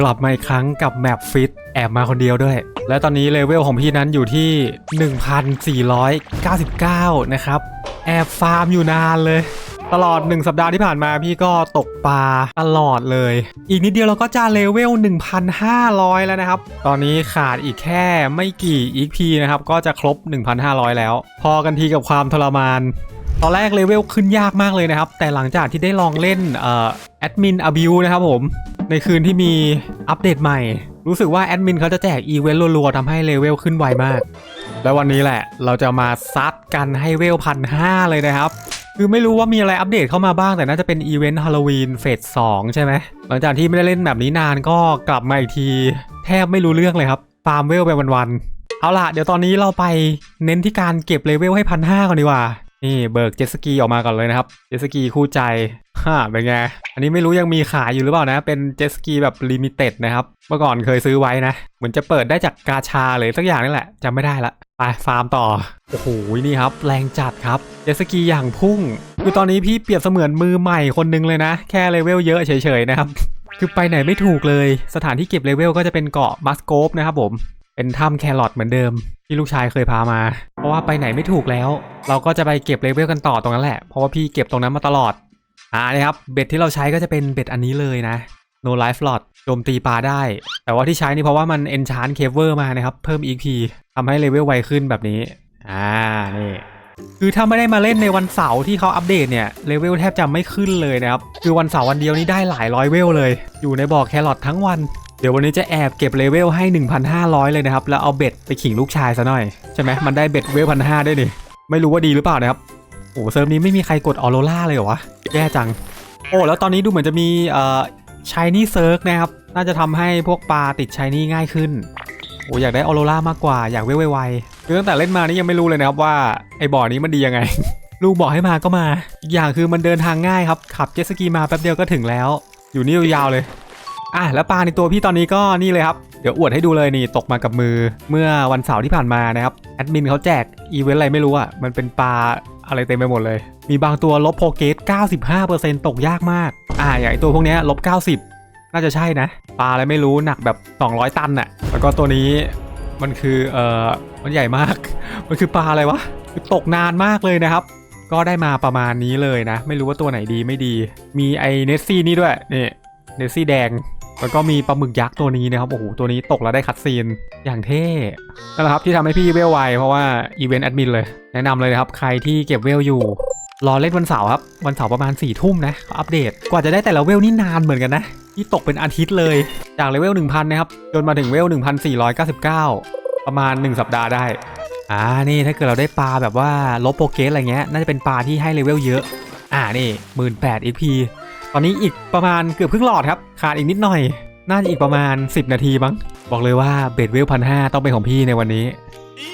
กลับมาอีกครั้งกับแมปฟิตแอบมาคนเดียวด้วย และตอนนี้เลเวลของพี่นั้นอยู่ที่ 1499 นะครับ แอบฟาร์มอยู่นานเลย ตลอด 1 สัปดาห์ที่ผ่านมาพี่ก็ตกปลาตลอดเลย อีกนิดเดียวเราก็จะเลเวล 1,500 แล้วนะครับ ตอนนี้ขาดอีกแค่ไม่กี่ EP นะครับ ก็จะครบ 1,500 แล้ว พอกันทีกับความทรมาน ตอนแรกเลเวลขึ้นยากมากเลยนะครับ แต่หลังจากที่ได้ลองเล่นเอ่อแอดมินอบิวนะครับผมในคืนที่มีอัปเดตใหม่ รู้สึกว่าแอดมินเขาจะแจกอีเวนต์รัวๆทำให้เลเวลขึ้นไวมาก แล้ววันนี้แหละเราจะมาซัดกันให้เวลพันห้าเลยนะครับ คือไม่รู้ว่ามีอะไรอัปเดตเข้ามาบ้างแต่น่าจะเป็นอีเวนต์ฮาโลวีนเฟสสองใช่ไหมหลังจากที่ไม่ได้เล่นแบบนี้นานก็กลับมาอีกที แทบไม่รู้เรื่องเลยครับฟาร์มเวลไปวันๆเอาล่ะเดี๋ยวตอนนี้เราไปเน้นที่การเก็บเลเวลให้พันห้าก่อนดีกว่า นี่เบิกเจ็ตสกีออกมาก่อนเลยนะครับ เจ็ตสกีคู่ใจฮ่าเป็นไง อันนี้ไม่รู้ยังมีขายอยู่หรือเปล่านะ เป็นเจ็ตสกีแบบลิมิเต็ดนะครับ เมื่อก่อนเคยซื้อไว้นะ เหมือนจะเปิดได้จากกาชาเลยสักอย่างนี่แหละจำไม่ได้ละไปฟาร์มต่อ โอ้โห นี่ครับ แรงจัดครับ เจ็ตสกีอย่างพุ่ง คือตอนนี้พี่เปรียบเสมือนมือใหม่คนหนึงเลยนะ แค่เลเวลเยอะเฉยๆนะครับ คือไปไหนไม่ถูกเลย สถานที่เก็บเลเวลก็จะเป็นเกาะมัสโกฟนะครับผม เป็นถ้ำแครอทเหมือนเดิม ที่ลูกชายเคยพามา เพราะว่าไปไหนไม่ถูกแล้ว เราก็จะไปเก็บเลเวลกันต่อตรงนั้นแหละ เพราะว่าพี่เก็บตรงนั้นมาตลอด อ่านี่ครับ เบ็ดที่เราใช้ก็จะเป็นเบ็ดอันนี้เลยนะ no life lot โจมตีปลาได้ แต่ว่าที่ใช้นี่เพราะว่ามัน enchant caver มานะครับ เพิ่ม EP ทำให้เลเวลไวขึ้นแบบนี้ อ่า นี่คือถ้าไม่ได้มาเล่นในวันเสาร์ที่เขาอัปเดตเนี่ยเลเวลแทบจะไม่ขึ้นเลยนะครับ คือวันเสาร์วันเดียวนี้ได้หลายร้อยเวลเลย อยู่ในบ่อแครอททั้งวัน เดี๋ยววันนี้จะแอบเก็บเลเวลให้ 1,500 เลยนะครับ แล้วเอาเบ็ดไปขิงลูกชายซะหน่อย ใช่ไหมมันได้เบ็ดเวลพันห้าด้วยนี่ ไม่รู้ว่าดีหรือเปล่านะครับ โอ้เซิร์ฟนี้ไม่มีใครกดออโรล่าเลยเหรอวะ แย่จัง โอ้แล้วตอนนี้ดูเหมือนจะมีเอ่อชายนี่เซิร์กนะครับ น่าจะทำให้พวกปลาติดชายนี่ง่ายขึ้น โอ้อยากได้ออโรล่ามากกว่า อยากเวลไวๆคือตั้งแต่เล่นมานี่ยังไม่รู้เลยนะครับว่าไอ้บ่อนี้มันดียังไง ลูกบอกให้มาก็มา อีกอย่างคือมันเดินทางง่ายครับ ขับเจ็ตสกีมาแป๊บเดียวก็ถึงแล้ว อยู่นี่ยาวๆเลย อะแล้วปลาในตัวพี่ตอนนี้ก็นี่เลยครับ เดี๋ยวอวดให้ดูเลยนี่ตกมากับมือเมื่อวันเสาร์ที่ผ่านมานะครับแอดมินเขาแจกอีเวนต์อะไรไม่รู้อะมันเป็นปลาอะไรเต็มไปหมดเลย มีบางตัวลบโปรเกต95%ตกยากมาก อ่าอย่างตัวพวกนี้ลบ 90 น่าจะใช่นะ ปลาอะไรไม่รู้หนักแบบ 200 ตันน่ะ แล้วก็ตัวนี้มันคือเอ่อมันใหญ่มาก มันคือปลาอะไรวะคือตกนานมากเลยนะครับ ก็ได้มาประมาณนี้เลยนะ ไม่รู้ว่าตัวไหนดีไม่ดี มีไอเนสซี่นี่ด้วยนี่เนสซี่แดง แล้วก็มีปลาหมึกยักษ์ตัวนี้นะครับ โอ้โห ตัวนี้ตกแล้วได้คัดซีน อย่างเท่นั่นแหละครับที่ทำให้พี่เวลไวเพราะว่าอีเวนต์แอดมินเลย แนะนำเลยนะครับ ใครที่เก็บเวลอยู่ รอเล่นวันเสาร์ครับ วันเสาร์ประมาณ4ี่ทุ่มนะเขาอัปเดต กว่าจะได้แต่ละเวลนี่นานเหมือนกันนะ ที่ตกเป็นอาทิตย์เลย จากเลเวล1,000 นะครับ จนมาถึงเวล 1,499 ประมาณ 1 สัปดาห์ได้ อ่า นี่ถ้าเกิดเราได้ปลาแบบว่าลบโปเกสอะไรเงี้ย น่าจะเป็นปลาที่ให้เลเวลเยอะ อ่า นี่18 XP ตอนนี้อีกประมาณเกือบครึ่งหลอดครับ ขาดอีกนิดหน่อย น่าจะอีกประมาณ 10 นาทีมั้ง บอกเลยว่าเบดเวลพันห้าต้องเป็นของพี่ในวันนี้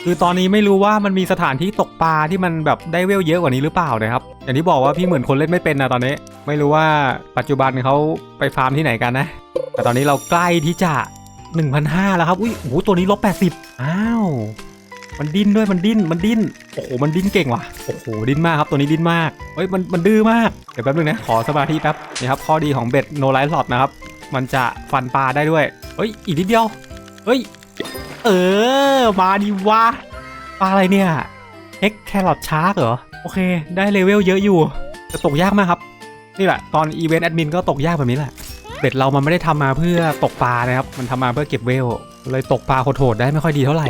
คือตอนนี้ไม่รู้ว่ามันมีสถานที่ตกปลาที่มันแบบได้เวลเยอะกว่านี้หรือเปล่านะครับ อย่างที่บอกว่าพี่เหมือนคนเล่นไม่เป็นนะตอนนี้ ไม่รู้ว่าปัจจุบันเขาไปฟาร์มที่ไหนกันนะ แต่ตอนนี้เราใกล้ที่จะ1,500แล้วครับ อุ้ยโอ้โหตัวนี้ลบ80อ้าว มันดิ้นด้วยมันดิ้นมันดิ้นโอ้โหมันดิ้นเก่งว่ะโอ้โหดิ้นมากครับตัวนี้ดิ้นมากเฮ้ยมันมันดื้อมากเดี๋ยวแป๊บนึงนะขอสมาธิแป๊บนี่ครับข้อดีของเบ็ดโนไลท์หลอดนะครับมันจะฟันปลาได้ด้วยเฮ้ยอีกนิดเดียวเฮ้ยเออมาดีวะปลาอะไรเนี่ยเอ็กแครอทชาร์กเหรอโอเค ได้เลเวลเยอะอยู่แต่ตกยากมากครับนี่แหละตอนอีเวนต์แอดมินก็ตกยากแบบนี้แหละเบ็ดเรามันไม่ได้ทำมาเพื่อตกปลานะครับ มันทำมาเพื่อเก็บเวล เลยตกปลาโหดๆได้ไม่ค่อยดีเท่าไหร่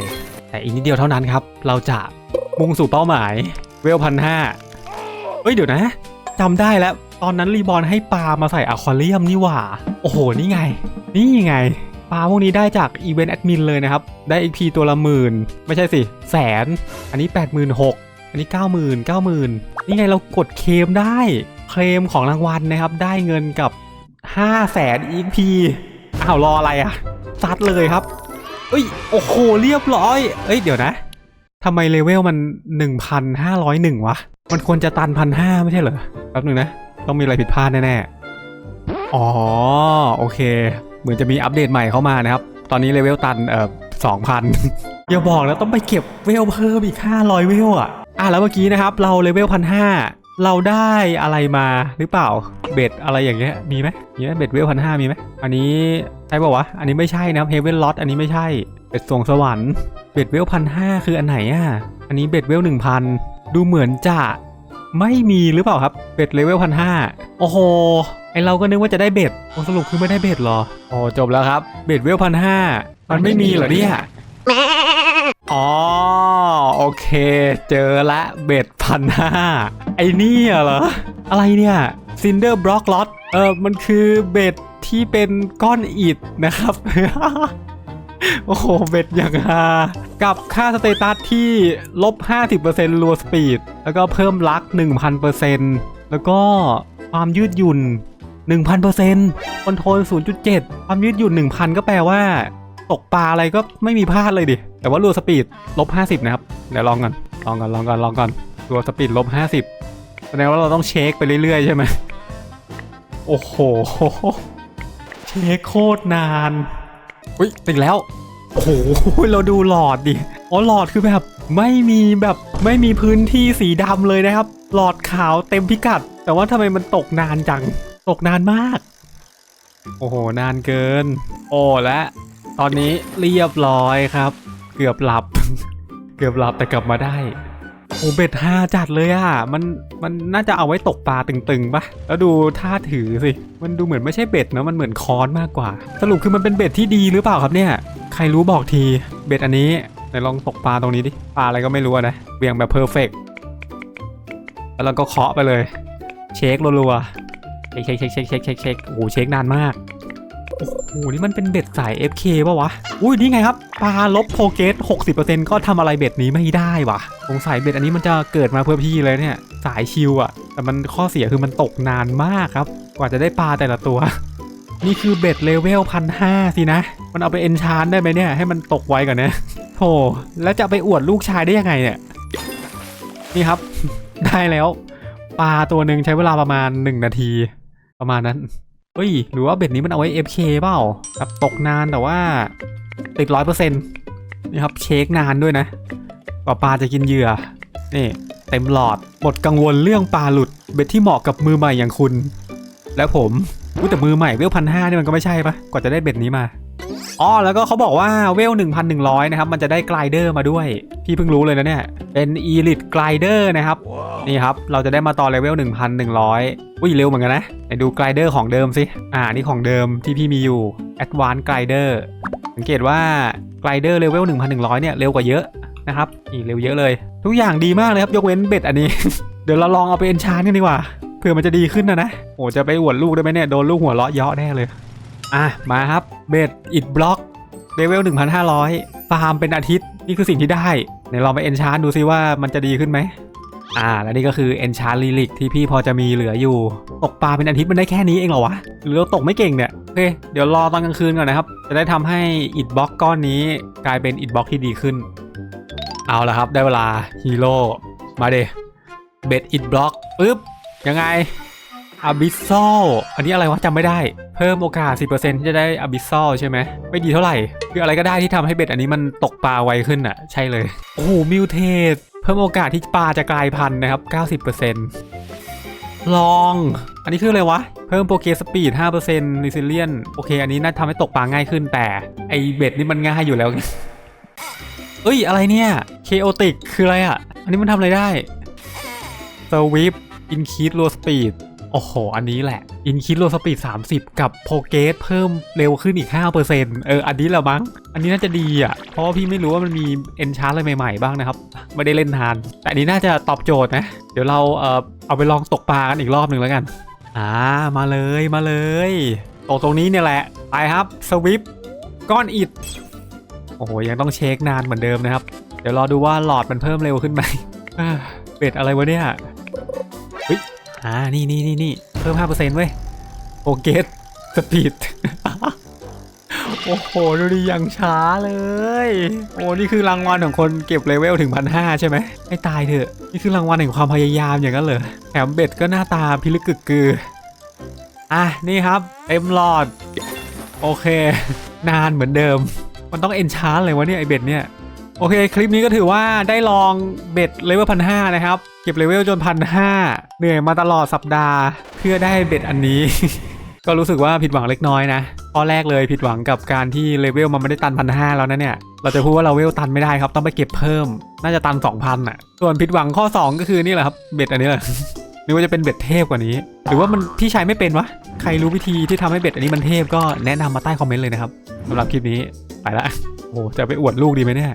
แต่อีกนิดเดียวเท่านั้นครับ เราจะมุ่งสู่เป้าหมายเวลพันห้าเฮ้ยเดี๋ยวนะจำได้แล้ว ตอนนั้นรีบอลให้ปลามาใส่อะควาเรียมนี่หว่า โอ้โห นี่ไง นี่ไงปลาพวกนี้ได้จากอีเวนต์แอดมินเลยนะครับ ได้ XP ตัวละหมื่น ไม่ใช่สิ แสน อันนี้ 8 6 0 0 0อันนี้ 90,000 90,000 นี่ไงเรากดเคลมได้ เคลมของรางวัลนะครับ ได้เงินกับ 5 0 0แสน XP อ้าวรออะไรอะซัดเลยครับ เอ้ย โอ้โห เรียบร้อย เอ้ย เดี๋ยวนะ ทำไมเลเวลมัน 1,501 วะ มันควรจะตันพันห้าไม่ใช่เหรอ แป๊บนึงนะ ต้องมีอะไรผิดพลาดแน่ๆ อ๋อ โอเค เหมือนจะมีอัปเดตใหม่เข้ามานะครับ ตอนนี้เลเวลตันเอ่อ2,000อย่าบอกนะต้องไปเก็บเวลเพิ่มอีก 500 เวลอะ อะแล้วเมื่อกี้นะครับ เราเลเวลพันห้า เราได้อะไรมาหรือเปล่าเบ็ดอะไรอย่างเงี้ยมีไหมมีไหมเบ็ดเวลพันห้ามีไหมอันนี้ใช่ป่าวะอันนี้ไม่ใช่นะครับเฮเวนล็อตอันนี้ไม่ใช่เบ็ดสวงสวรรค์เบ็ดเวลพันห้าคืออันไหนอะอันนี้เบ็ดเวลหนึ่งพันดูเหมือนจะไม่มีหรือเปล่าครับเบ็ดเลเวลพันห้าโอ้โหไอเราก็นึกว่าจะได้เบ็ดโอ้สรุปคือไม่ได้เบ็ดเหรอโอ้จบแล้วครับเบ็ดเวลพันห้ามันไม่มีเหรอเนี่ยอ๋อโอ เค เจอละเบ็ดพันห้าไอ้นี่เหรอ อะไรเนี่ยซินเดอร์บล็อกล็อตเออมันคือเบ็ดที่เป็นก้อนอิฐนะครับ โอ้โห เบ็ดอย่างฮากับค่าสเตตัสที่ลบ 50%รัวสปีด แล้วก็เพิ่มลัก 1,000%แล้วก็ความยืดหยุ่น 1,000%คอนโทรล0.7 ความยืดหยุ่น 1,000 ก็แปลว่า ตกปลาอะไรก็ไม่มีพลาดเลยดิ แต่ว่ารัวสปีดลบ50นะครับ เดี๋ยวลองกัน ลองกัน ลองกัน ลองกันรัวสปีดลบ50แสดงว่าเราต้องเช็คไปเรื่อยๆ ใช่ไหมโอ้โห เช็คโคตรนาน อุ้ยติดแล้ว โอ้โห เราดูหลอดดิ อ๋อหลอดคือแบบไม่มีแบบไม่มีพื้นที่สีดำเลยนะครับ หลอดขาวเต็มพิกัด แต่ว่าทำไมมันตกนานจัง ตกนานมาก โอ้โห นานเกิน โอ้และ ตอนนี้เรียบร้อยครับ เกือบหลับ เกือบหลับแต่กลับมาได้โอ้เบ็ดห้าจัดเลยอะ มันมันน่าจะเอาไว้ตกปลาตึงๆปะแล้วดูท่าถือสิ มันดูเหมือนไม่ใช่เบ็ดนะ มันเหมือนค้อนมากกว่า สรุปคือมันเป็นเบ็ดที่ดีหรือเปล่าครับเนี่ย ใครรู้บอกที เบ็ดอันนี้ไหนลองตกปลาตรงนี้ดิ ปลาอะไรก็ไม่รู้นะเบี่ยงแบบเพอร์เฟกแล้วเราก็เคาะไปเลย เช็ครัวๆ เช็คเช็คเช็คเช็คเช็คเช็คโอ้โหเช็คนานมาก โอ้โหนี่มันเป็นเบ็ดสาย FK ป่าวะ อุ้ยนี่ไงครับปลาลบโปรเกส60%ก็ทำอะไรเบ็ดนี้ไม่ได้ว่ะสงสัยเบ็ดอันนี้มันจะเกิดมาเพื่อพี่เลยเนี่ย สายชิวอะแต่มันข้อเสียคือมันตกนานมากครับ กว่าจะได้ปลาแต่ละตัว นี่คือเบ็ดเลเวลพันห้าสินะ มันเอาไปเอนชานได้ไหมเนี่ยให้มันตกไวกว่อนนะโธ่แล้วจะไปอวดลูกชายได้ยังไงเนี่ย นี่ครับ ได้แล้ว ปลาตัวหนึ่งใช้เวลาประมาณ 1 นาที ประมาณนั้น เฮ้ย หรือว่าเบ็ดนี้มันเอาไว้ FK เปล่าครับตกนานแต่ว่า ติดร้อยเปอร์เซ็นต์นี่ครับเช็คนานด้วยนะกว่าปลาจะกินเหยื่อ นี่ เต็มหลอดหมดกังวลเรื่องปลาหลุด เบ็ดที่เหมาะกับมือใหม่อย่างคุณ และผมแต่มือใหม่เวลพันห้านี่มันก็ไม่ใช่ปะกว่าจะได้เบ็ดนี้มา อ๋อแล้วก็เขาบอกว่าเวล 1,100 นะครับ มันจะได้ไกลเดอร์มาด้วย พี่เพิ่งรู้เลยนะเนี่ย เป็น Elite Glider นะครับ นี่ครับ เราจะได้มาต่อเลเวล 1,100 อุ้ยเร็วเหมือนกันนะไหนดูไกลเดอร์ของเดิมสิ อ่า นี่ของเดิมที่พี่มีอยู่ Advanced Glider สังเกตว่าไกลเดอร์เลเวล 1,100 เนี่ยเร็วกว่าเยอะนะครับนี่เร็วเยอะเลย ทุกอย่างดีมากเลยครับ ยกเว้นเบ็ดอันนี้ เดี๋ยวเราลองเอาไปเอนชานกันดีกว่าเผื่อมันจะดีขึ้นนะนะ โอ้จะไปอวดลูกได้ไหมเนี่ย โดนลูกหัวเราะเยาะแน่เลย อะ มาครับ เบ็ดอิดบล็อกเลเวล1,500 ฟาร์มเป็นอาทิตย์ นี่คือสิ่งที่ได้เดี๋ยวลองไปเอนชานดูซิว่ามันจะดีขึ้นไหมอ่า และนี่ก็คือเอนชานลิลิกที่พี่พอจะมีเหลืออยู่ ตกปลาเป็นอาทิตย์มันได้แค่นี้เองเหรอวะ หรือเราตกไม่เก่งเนี่ยโอเค เดี๋ยวรอตอนกลางคืนก่อนนะครับ จะได้ทำให้อิดบล็อกก้อนนี้กลายเป็นอิดบล็อกที่ดีขึ้น เอาละครับ ได้เวลาฮีโร่ มาเดเบ็ดอิดบล็อกปึ๊บ ยังไง Abyssal อันนี้อะไรวะจำไม่ได้ เพิ่มโอกาส 10%ที่จะได้ Abyssal ใช่ไหม ไม่ดีเท่าไหร่ คืออะไรก็ได้ที่ทำให้เบ็ดอันนี้มันตกปลาไวขึ้นอะ ใช่เลย โอ้โห มิวเทส เพิ่มโอกาสที่ปลาจะกลายพันธุ์นะครับ 90%ลอง อันนี้คืออะไรวะ เพิ่มโปรเกสปีด5% Resilient โอเค อันนี้น่าทำให้ตกปลาง่ายขึ้นแต่ ไอเบ็ดนี่มันง่ายอยู่แล้วเอ้ย อะไรเนี่ย Chaotic คืออะไรอะ อันนี้มันทำอะไรได้ Sweep Increase Low Speed โอ้โห อันนี้แหละ Increase Low Speed 30 กับโ o เกสเพิ่มเร็วขึ้นอีก 5%เออ อันนี้แหละมั้ง อันนี้น่าจะดีอะ เพราะว่าพี่ไม่รู้ว่ามันมี Enchant อะไรใหม่ๆ บ้างนะครับ ไม่ได้เล่นทาน แต่อันนี้น่าจะตอบโจทย์นะ เดี๋ยวเราเออเอาไปลองตกปลากันอีกรอบหนึ่งแล้วกัน อ่า มาเลยมาเลยตกตรงนี้เนี่ยแหละ ไปครับ สวิปก้อนอิด โอ้โห ยังต้องเช็คนานเหมือนเดิมนะครับ เดี๋ยวรอดูว่าหลอดมันเพิ่มเร็วขึ้นไหมเป็ดอะไรวะเนี่ยเฮ้ย อ่า นี่นี่นี่นี่เพิ่ม5%เปอร์เซนต์เว้ย โอเกตสปีด โอ้โห ดูดิยังช้าเลย โอ้ นี่คือรางวัลของคนเก็บเลเวลถึงพันห้าใช่ไหมไม่ตายเถอะ นี่คือรางวัลแห่งความพยายามอย่างนั้นเหรอแถมเบ็ดก็หน้าตาพิลึกกึกกือ อะ นี่ครับเต็มหลอด โอเค นานเหมือนเดิม มันต้องเอ็นชาร์เลยวะเนี่ยไอเบ็ดเนี่ย โอเค คลิปนี้ก็ถือว่าได้ลองเบ็ดเลเวลพันห้านะครับ ก็บเลเวลจนพันห้าเหนื่อยมาตลอดสัปดาห์ เพื่อได้เบ็ดอันนี้ ก็รู้สึกว่าผิดหวังเล็กน้อยนะข้อแรกเลยผิดหวังกับการที่เลเวลมันไม่ได้ตันพันห้าแล้วนะเนี่ย เราจะพูดว่าเราเวลตันไม่ได้ครับ ต้องไปเก็บเพิ่ม น่าจะตัน2,000อะ ส่วนผิดหวังข้อ 2 ก็คือนี่แหละครับเบ็ดอันนี้แหละนึกว่าจะเป็นเบ็ดเทพกว่านี้ หรือว่ามันพี่ใช้ไม่เป็นวะใครรู้วิธีที่ทำให้เบ็ดอันนี้มันเทพก็แนะนำมาใต้คอมเมนต์เลยนะครับสำหรับคลิปนี้ไปละโอ้จะไปอวดลูกดีไหมเนี่ย